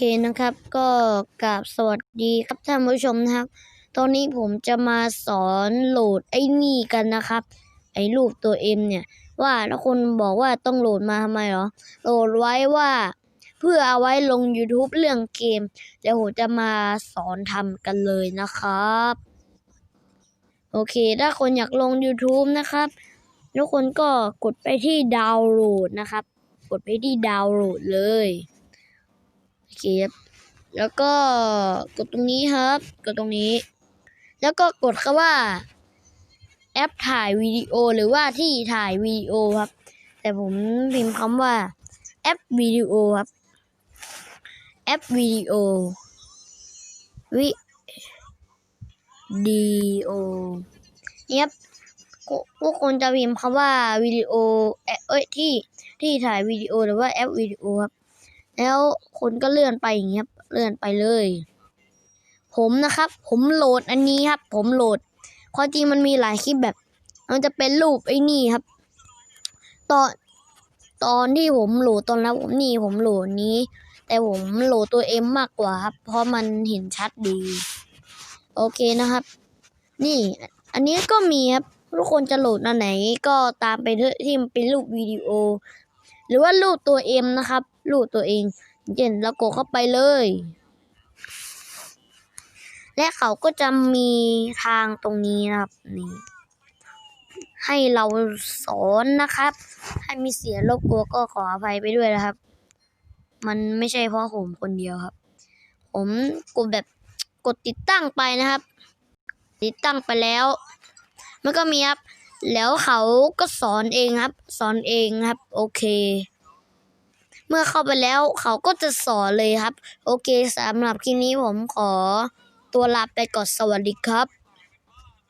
เคนะครับ ก็กราบสวัสดีครับท่านผู้ชมนะครับ ตอนนี้ผมจะมาสอนโหลดไอ้นี่กันนะครับ ไอ้รูปตัวเอ็มเนี่ย ว่าแล้วคนบอกว่าต้องโหลดมาทำไมเหรอ โหลดไว้ว่าเพื่อเอาไว้ลง YouTube เรื่องเกม เดี๋ยวผมจะมาสอนทำกันเลยนะครับ โอเค ถ้าคนอยากลง YouTube นะครับทุกคนก็กดไปที่ดาวน์โหลดนะครับ กดไปที่ดาวน์โหลดเลย โอเคครับแล้วก็กดตรงนี้ครับ กดตรงนี้ แล้วก็กดคำว่า แอปถ่ายวิดีโอหรือว่าที่ถ่ายวิดีโอครับ แต่ผมพิมพ์คำว่า แอปวิดีโอครับ แอปวิดีโอวิดีโอเนี่ยครับพวกคนจะพิมพ์คำว่าวิดีโอเอ่อเอ้ยที่ที่ถ่ายวิดีโอหรือว่าแอปวิดีโอครับ แล้วคนก็เลื่อนไปอย่างเงี้ยครับเลื่อนไปเลย ผมนะครับ ผมโหลดอันนี้ครับ ผมโหลดความจริงมันมีหลายคลิปแบบ มันจะเป็นรูปไอ้นี่ครับ ตอนตอนที่ผมโหลดตอนแล้วผมนี่ผมโหลดนี้ แต่ผมโหลดตัวเอ็มมากกว่าครับ เพราะมันเห็นชัดดี โอเคนะครับ นี่ อันนี้ก็มีครับทุกคนจะโหลดอันไหนก็ตามไปที่มันเป็นรูปวิดีโอ หรือว่ารูปตัวเอ็มนะครับ รูปตัวเองเช่นเรากเข้าไปเลย และเขาก็จะมีทางตรงนี้นะครับนี่ให้เราสอนนะครับ ให้มีเสียงรบกลัวก็ขออภัยไปด้วยนะครับ มันไม่ใช่เพราะผมคนเดียวครับ ผมกดแบบกดติดตั้งไปนะครับ ติดตั้งไปแล้ว มันก็มีครับ แล้วเขาก็สอนเองครับ สอนเองครับ โอเค เมื่อเข้าไปแล้วเขาก็จะสอนเลยครับ โอเคสำหรับคลิปนี้ผมขอตัวลาไปก่อนสวัสดีครับ